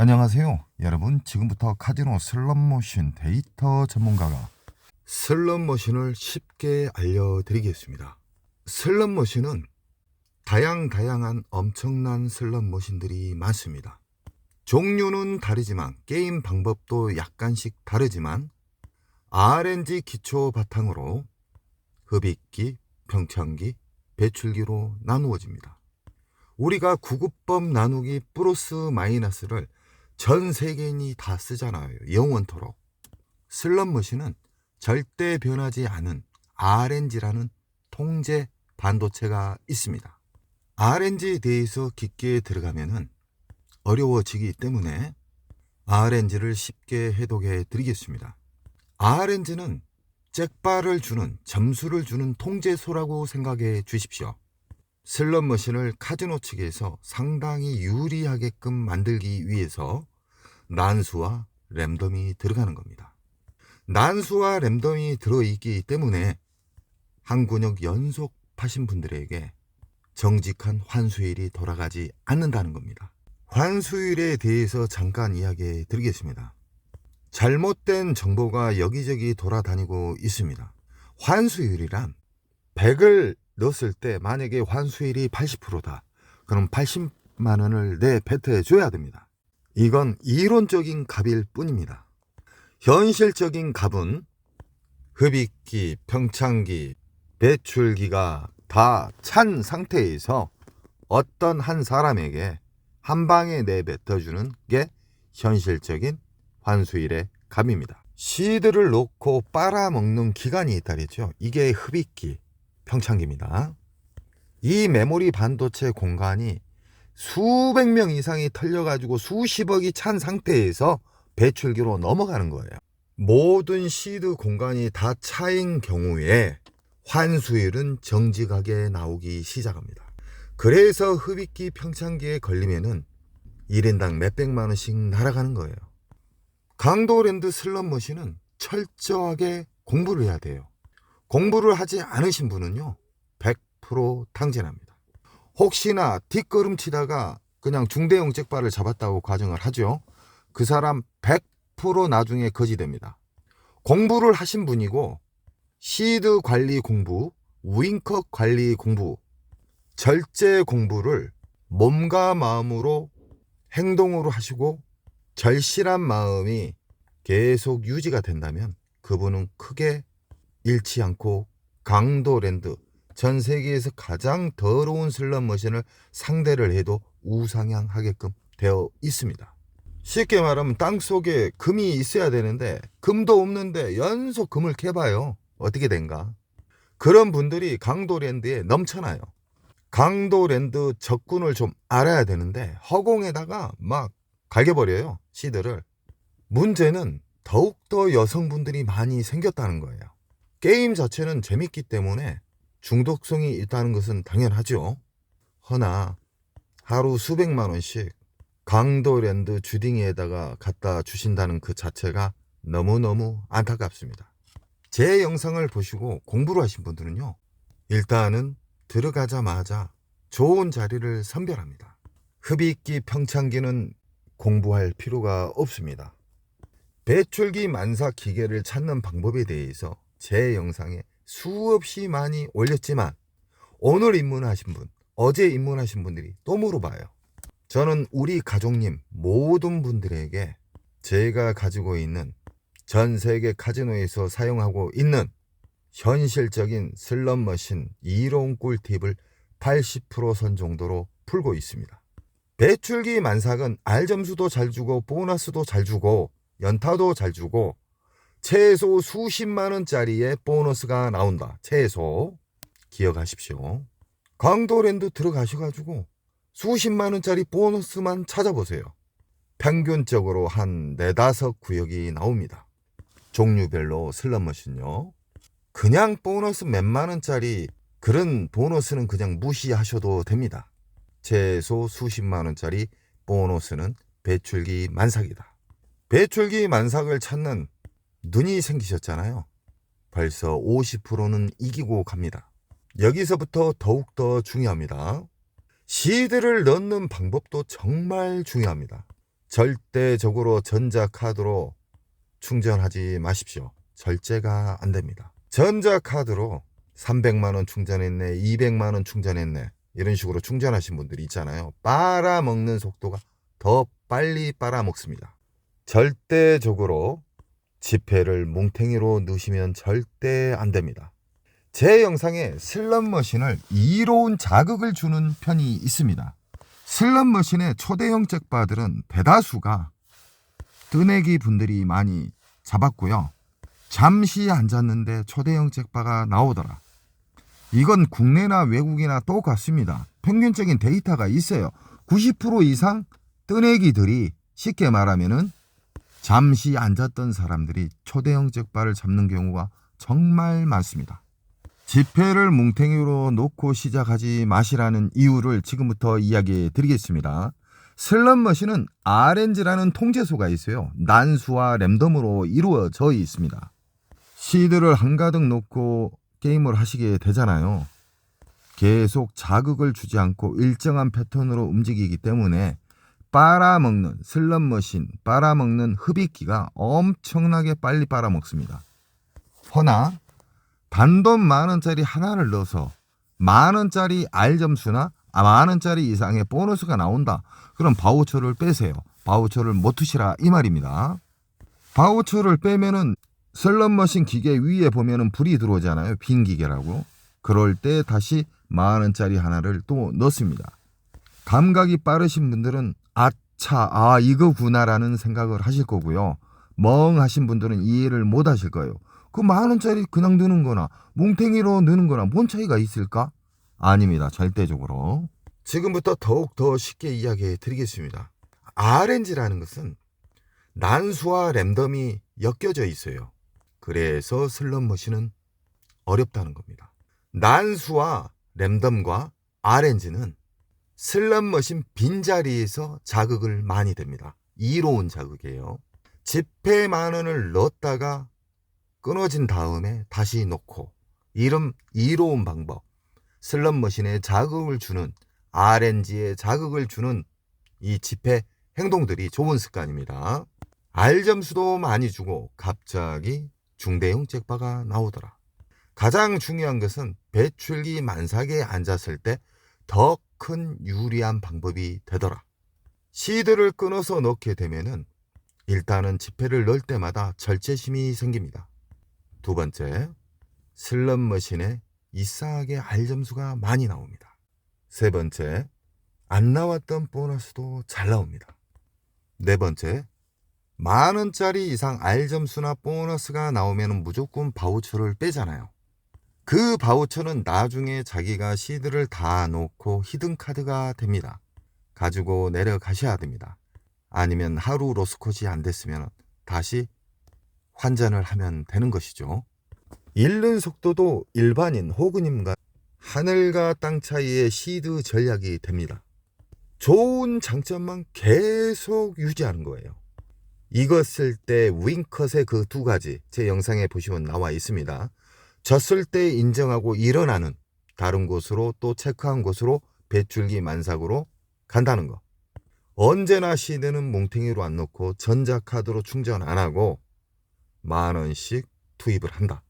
안녕하세요. 여러분, 지금부터 카지노 슬롯머신 데이터 전문가가 슬롯머신을 쉽게 알려드리겠습니다. 슬롯머신은 다양다양한 엄청난 슬롯머신들이 많습니다. 종류는 다르지만 게임 방법도 약간씩 다르지만 RNG 기초 바탕으로 흡입기, 평창기, 배출기로 나누어집니다. 우리가 구급법 나누기 플러스 마이너스를 전 세계인이 다 쓰잖아요. 영원토록. 슬롯머신은 절대 변하지 않은 RNG라는 통제 반도체가 있습니다. RNG에 대해서 깊게 들어가면은 어려워지기 때문에 RNG를 쉽게 해독해 드리겠습니다. RNG는 잭바를 주는 점수를 주는 통제소라고 생각해 주십시오. 슬롯머신을 카지노 측에서 상당히 유리하게끔 만들기 위해서 난수와 랜덤이 들어가는 겁니다. 난수와 랜덤이 들어있기 때문에 한 근육 연속 파신 분들에게 정직한 환수율이 돌아가지 않는다는 겁니다. 환수율에 대해서 잠깐 이야기해 드리겠습니다. 잘못된 정보가 여기저기 돌아다니고 있습니다. 환수율이란 100을 넣었을 때 만약에 환수율이 80%다. 그럼 80만 원을 내 배트해 줘야 됩니다. 이건 이론적인 값일 뿐입니다. 현실적인 값은 흡입기, 평창기, 배출기가 다 찬 상태에서 어떤 한 사람에게 한 방에 내뱉어주는 게 현실적인 환수일의 값입니다. 시드를 놓고 빨아먹는 기간이 있다랬죠. 이게 흡입기, 평창기입니다. 이 메모리 반도체 공간이 수백 명 이상이 털려가지고 수십억이 찬 상태에서 배출기로 넘어가는 거예요. 모든 시드 공간이 다 차인 경우에 환수율은 정직하게 나오기 시작합니다. 그래서 흡입기 평창기에 걸리면은 1인당 몇백만 원씩 날아가는 거예요. 강도랜드 슬롯머신은 철저하게 공부를 해야 돼요. 공부를 하지 않으신 분은요, 100% 탕진합니다. 혹시나 뒷걸음 치다가 그냥 중대형 잭바를 잡았다고 가정을 하죠. 그 사람 100% 나중에 거지됩니다. 공부를 하신 분이고, 시드 관리 공부, 윙컵 관리 공부, 절제 공부를 몸과 마음으로 행동으로 하시고 절실한 마음이 계속 유지가 된다면 그분은 크게 잃지 않고 강도랜드 전 세계에서 가장 더러운 슬롯머신을 상대를 해도 우상향하게끔 되어 있습니다. 쉽게 말하면 땅 속에 금이 있어야 되는데 금도 없는데 연속 금을 캐봐요. 어떻게 된가? 그런 분들이 강도랜드에 넘쳐나요. 강도랜드 적군을 좀 알아야 되는데 허공에다가 막 갈겨버려요. 시드를. 문제는 더욱더 여성분들이 많이 생겼다는 거예요. 게임 자체는 재밌기 때문에 중독성이 있다는 것은 당연하죠. 허나 하루 수백만 원씩 강도랜드 주딩이에다가 갖다 주신다는 그 자체가 너무너무 안타깝습니다. 제 영상을 보시고 공부를 하신 분들은요. 일단은 들어가자마자 좋은 자리를 선별합니다. 흡입기 평창기는 공부할 필요가 없습니다. 배출기 만사 기계를 찾는 방법에 대해서 제 영상에 수없이 많이 올렸지만 오늘 입문하신 분, 어제 입문하신 분들이 또 물어봐요. 저는 우리 가족님 모든 분들에게 제가 가지고 있는 전 세계 카지노에서 사용하고 있는 현실적인 슬롯머신 이론 꿀팁을 80%선 정도로 풀고 있습니다. 배출기 만삭은 알점수도 잘 주고 보너스도 잘 주고 연타도 잘 주고 최소 수십만 원짜리의 보너스가 나온다. 최소 기억하십시오. 강도랜드 들어가셔가지고 수십만 원짜리 보너스만 찾아보세요. 평균적으로 한 네다섯 구역이 나옵니다. 종류별로 슬롯머신요. 그냥 보너스 몇만 원짜리 그런 보너스는 그냥 무시하셔도 됩니다. 최소 수십만 원짜리 보너스는 배출기 만삭이다. 배출기 만삭을 찾는 눈이 생기셨잖아요. 벌써 50%는 이기고 갑니다. 여기서부터 더욱더 중요합니다. 시드를 넣는 방법도 정말 중요합니다. 절대적으로 전자카드로 충전하지 마십시오. 절제가 안 됩니다. 전자카드로 300만원 충전했네, 200만원 충전했네, 이런 식으로 충전하신 분들이 있잖아요. 빨아먹는 속도가 더 빨리 빨아먹습니다. 절대적으로 지폐를 뭉탱이로 넣으시면 절대 안 됩니다. 제 영상에 슬롯머신을 이로운 자극을 주는 편이 있습니다. 슬롯머신의 초대형 잭바들은 대다수가 뜨내기 분들이 많이 잡았고요. 잠시 앉았는데 초대형 잭바가 나오더라. 이건 국내나 외국이나 똑같습니다. 평균적인 데이터가 있어요. 90% 이상 뜨내기들이 쉽게 말하면은 잠시 앉았던 사람들이 초대형 잭바를 잡는 경우가 정말 많습니다. 지폐를 뭉탱이로 놓고 시작하지 마시라는 이유를 지금부터 이야기해 드리겠습니다. 슬롯머신은 RNG라는 통제소가 있어요. 난수와 랜덤으로 이루어져 있습니다. 시드를 한가득 놓고 게임을 하시게 되잖아요. 계속 자극을 주지 않고 일정한 패턴으로 움직이기 때문에 빨아먹는 슬롯머신, 빨아먹는 흡입기가 엄청나게 빨리 빨아먹습니다. 허나 단돈 만 원짜리 하나를 넣어서 만 원짜리 R 점수나 아, 만 원짜리 이상의 보너스가 나온다. 그럼 바우처를 빼세요. 바우처를 못 투시라 이 말입니다. 바우처를 빼면은 슬롯머신 기계 위에 보면은 불이 들어오잖아요. 빈 기계라고. 그럴 때 다시 만 원짜리 하나를 또 넣습니다. 감각이 빠르신 분들은 아차 아 이거구나라는 생각을 하실 거고요. 멍하신 분들은 이해를 못 하실 거예요. 그 만 원짜리 그냥 넣는 거나 뭉탱이로 넣는 거나 뭔 차이가 있을까? 아닙니다. 절대적으로. 지금부터 더욱 더 쉽게 이야기해 드리겠습니다. RNG라는 것은 난수와 랜덤이 엮여져 있어요. 그래서 슬롯머신은 어렵다는 겁니다. 난수와 랜덤과 RNG는 슬롯머신 빈자리에서 자극을 많이 됩니다. 이로운 자극이에요. 지폐 만 원을 넣었다가 끊어진 다음에 다시 놓고 이름 이로운 방법 슬롯머신에 자극을 주는 RNG에 자극을 주는 이 지폐 행동들이 좋은 습관입니다. R 점수도 많이 주고 갑자기 중대형 잭바가 나오더라. 가장 중요한 것은 배출기 만삭에 앉았을 때 더 큰 유리한 방법이 되더라. 시드를 끊어서 넣게 되면은 일단은 지폐를 넣을 때마다 절제심이 생깁니다. 두 번째, 슬롯 머신에 이상하게 R 점수가 많이 나옵니다. 세 번째, 안 나왔던 보너스도 잘 나옵니다. 네 번째, 만 원짜리 이상 R 점수나 보너스가 나오면 무조건 바우처를 빼잖아요. 그 바우처는 나중에 자기가 시드를 다 놓고 히든 카드가 됩니다. 가지고 내려가셔야 됩니다. 아니면 하루 로스컷이 안 됐으면 다시 환전을 하면 되는 것이죠. 잃는 속도도 일반인 호그님과 하늘과 땅 사이의 시드 전략이 됩니다. 좋은 장점만 계속 유지하는 거예요. 익었을 때 윙컷의 그 두 가지 제 영상에 보시면 나와 있습니다. 졌을 때 인정하고 일어나는 다른 곳으로 또 체크한 곳으로 배출기 만삭으로 간다는 거. 언제나 시드는 뭉탱이로 안 놓고 전자카드로 충전 안 하고 만 원씩 투입을 한다.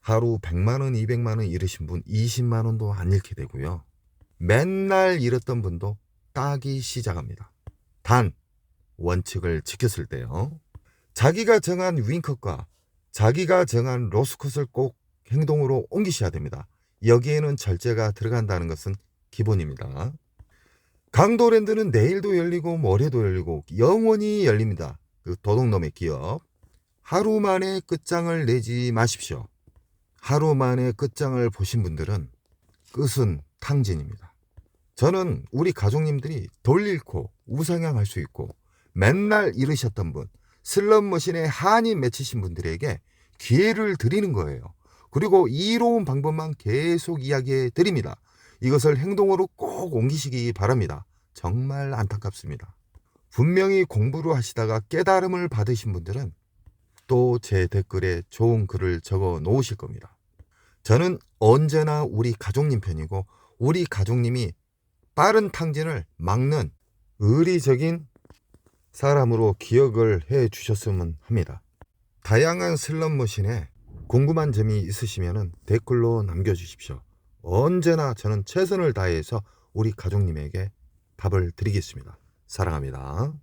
하루 100만 원, 200만 원 잃으신 분 20만 원도 안 잃게 되고요. 맨날 잃었던 분도 따기 시작합니다. 단 원칙을 지켰을 때요. 자기가 정한 윙컷과 자기가 정한 로스컷을 꼭 행동으로 옮기셔야 됩니다. 여기에는 절제가 들어간다는 것은 기본입니다. 강도랜드는 내일도 열리고 모레도 열리고 영원히 열립니다. 그 도둑놈의 기업. 하루 만에 끝장을 내지 마십시오. 하루 만에 끝장을 보신 분들은 끝은 탕진입니다. 저는 우리 가족님들이 덜 잃고 우상향할 수 있고 맨날 잃으셨던 분, 슬롯머신에 한이 맺히신 분들에게 기회를 드리는 거예요. 그리고 이로운 방법만 계속 이야기해 드립니다. 이것을 행동으로 꼭 옮기시기 바랍니다. 정말 안타깝습니다. 분명히 공부를 하시다가 깨달음을 받으신 분들은 또 제 댓글에 좋은 글을 적어 놓으실 겁니다. 저는 언제나 우리 가족님 편이고 우리 가족님이 빠른 탕진을 막는 의리적인 사람으로 기억을 해 주셨으면 합니다. 다양한 슬롯머신에 궁금한 점이 있으시면 댓글로 남겨주십시오. 언제나 저는 최선을 다해서 우리 가족님에게 답을 드리겠습니다. 사랑합니다.